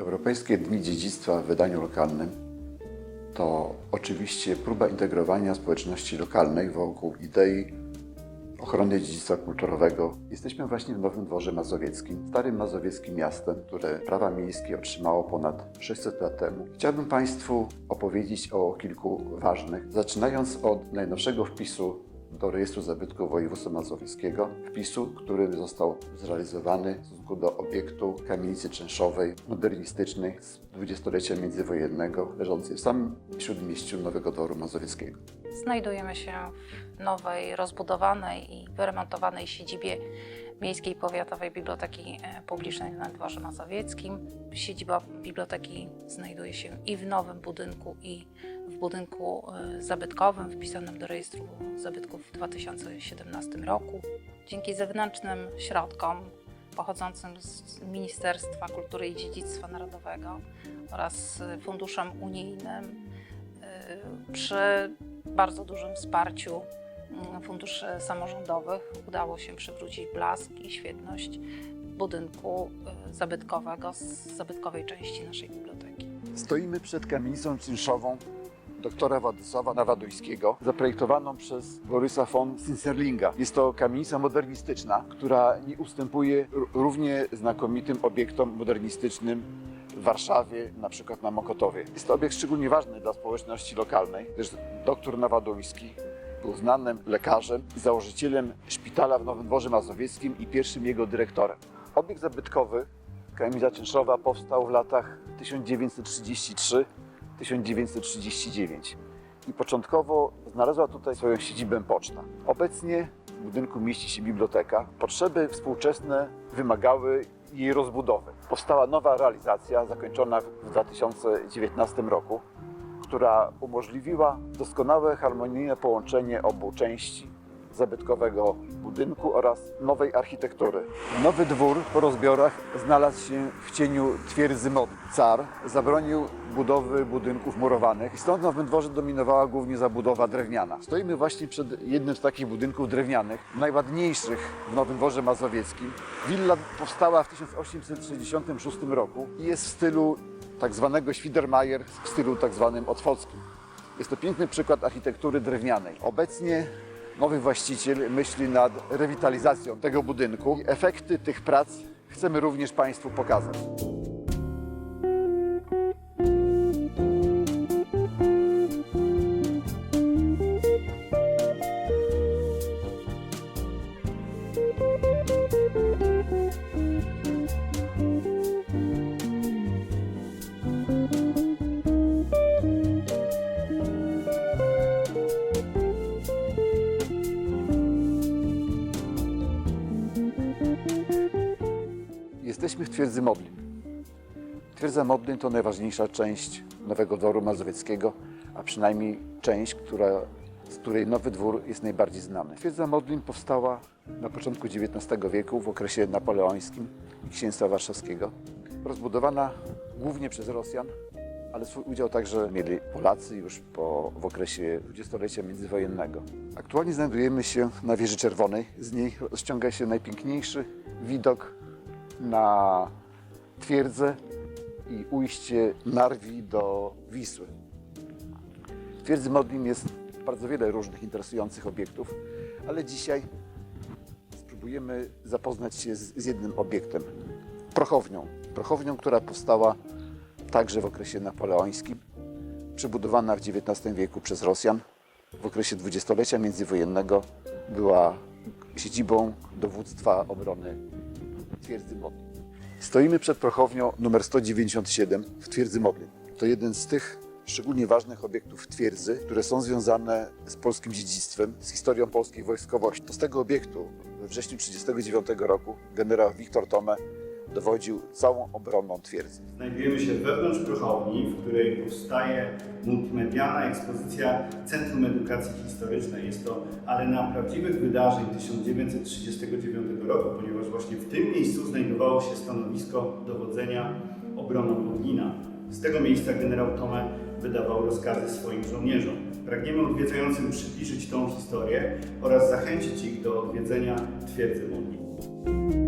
Europejskie Dni Dziedzictwa w wydaniu lokalnym to oczywiście próba integrowania społeczności lokalnej wokół idei ochrony dziedzictwa kulturowego. Jesteśmy właśnie w Nowym Dworze Mazowieckim, starym mazowieckim miastem, które prawa miejskie otrzymało ponad 600 lat temu. Chciałbym Państwu opowiedzieć o kilku ważnych, zaczynając od najnowszego wpisu do rejestru zabytków województwa mazowieckiego, wpisu, który został zrealizowany w stosunku do obiektu kamienicy czynszowej modernistycznej z dwudziestolecia międzywojennego, leżącej w samym śródmieściu Nowego Dworu Mazowieckiego. Znajdujemy się w nowej, rozbudowanej i wyremontowanej siedzibie Miejskiej Powiatowej Biblioteki e, Publicznej na Dworze Mazowieckim. Siedziba biblioteki znajduje się i w nowym budynku, i budynku e, zabytkowym wpisanym do rejestru zabytków w 2017 roku. Dzięki zewnętrznym środkom pochodzącym z Ministerstwa Kultury i Dziedzictwa Narodowego oraz e, funduszem unijnym y, przy bardzo dużym wsparciu mm, funduszy samorządowych udało się przywrócić blask i świetność budynku y, zabytkowego z zabytkowej części naszej biblioteki. Stoimy przed kamienicą czynszową doktora Władysława Nawadujskiego, zaprojektowaną przez Borysa von Sinserlinga. Jest to kamienica modernistyczna, która nie ustępuje równie znakomitym obiektom modernistycznym w Warszawie, na przykład na Mokotowie. Jest to obiekt szczególnie ważny dla społeczności lokalnej, gdyż doktor Nawadujski był znanym lekarzem założycielem szpitala w Nowym Dworze Mazowieckim i pierwszym jego dyrektorem. Obiekt zabytkowy, kamienica czynszowa, powstał w latach 1933-1939 i początkowo znalazła tutaj swoją siedzibę poczta. Obecnie w budynku mieści się biblioteka. Potrzeby współczesne wymagały jej rozbudowy. Powstała nowa realizacja zakończona w 2019 roku, która umożliwiła doskonałe harmonijne połączenie obu części zabytkowego budynku oraz nowej architektury. Nowy dwór po rozbiorach znalazł się w cieniu twierdzy modli. Car zabronił budowy budynków murowanych i stąd Nowym Dworze dominowała głównie zabudowa drewniana. Stoimy właśnie przed jednym z takich budynków drewnianych, najładniejszych w Nowym Dworze Mazowieckim. Willa powstała w 1866 roku i jest w stylu tak zwanego Schwiedermajer, w stylu tak zwanym otwockim. Jest to piękny przykład architektury drewnianej. Obecnie nowy właściciel myśli nad rewitalizacją tego budynku. Efekty tych prac chcemy również Państwu pokazać. Jesteśmy w twierdzy Modlin. Twierdza Modlin to najważniejsza część Nowego Dworu Mazowieckiego, a przynajmniej część, która, z której Nowy Dwór jest najbardziej znany. Twierdza Modlin powstała na początku XIX wieku w okresie napoleońskim i księstwa warszawskiego. Rozbudowana głównie przez Rosjan, ale swój udział także mieli Polacy już po, w okresie dwudziestolecia międzywojennego. Aktualnie znajdujemy się na wieży czerwonej. Z niej rozciąga się najpiękniejszy widok na twierdzę i ujście Narwi do Wisły. W twierdzy Modlin jest bardzo wiele różnych interesujących obiektów, ale dzisiaj spróbujemy zapoznać się z, z jednym obiektem prochownią. Prochownią, która powstała także w okresie napoleońskim, przebudowana w XIX wieku przez Rosjan. W okresie dwudziestolecia międzywojennego była siedzibą dowództwa obrony twierdzy Modlin. Stoimy przed prochownią numer 197 w twierdzy Modlin. To jeden z tych szczególnie ważnych obiektów twierdzy, które są związane z polskim dziedzictwem, z historią polskiej wojskowości. To z tego obiektu we wrześniu 1939 roku generał Wiktor Tome dowodził całą obroną twierdzy. Znajdujemy się wewnątrz prochowni, w której powstaje multimedialna ekspozycja Centrum Edukacji Historycznej. Jest to arena prawdziwych wydarzeń 1939 roku, ponieważ właśnie w tym miejscu znajdowało się stanowisko dowodzenia obroną Lublina. Z tego miejsca generał Tome wydawał rozkazy swoim żołnierzom. Pragniemy odwiedzającym przybliżyć tą historię oraz zachęcić ich do odwiedzenia twierdzy Lublin.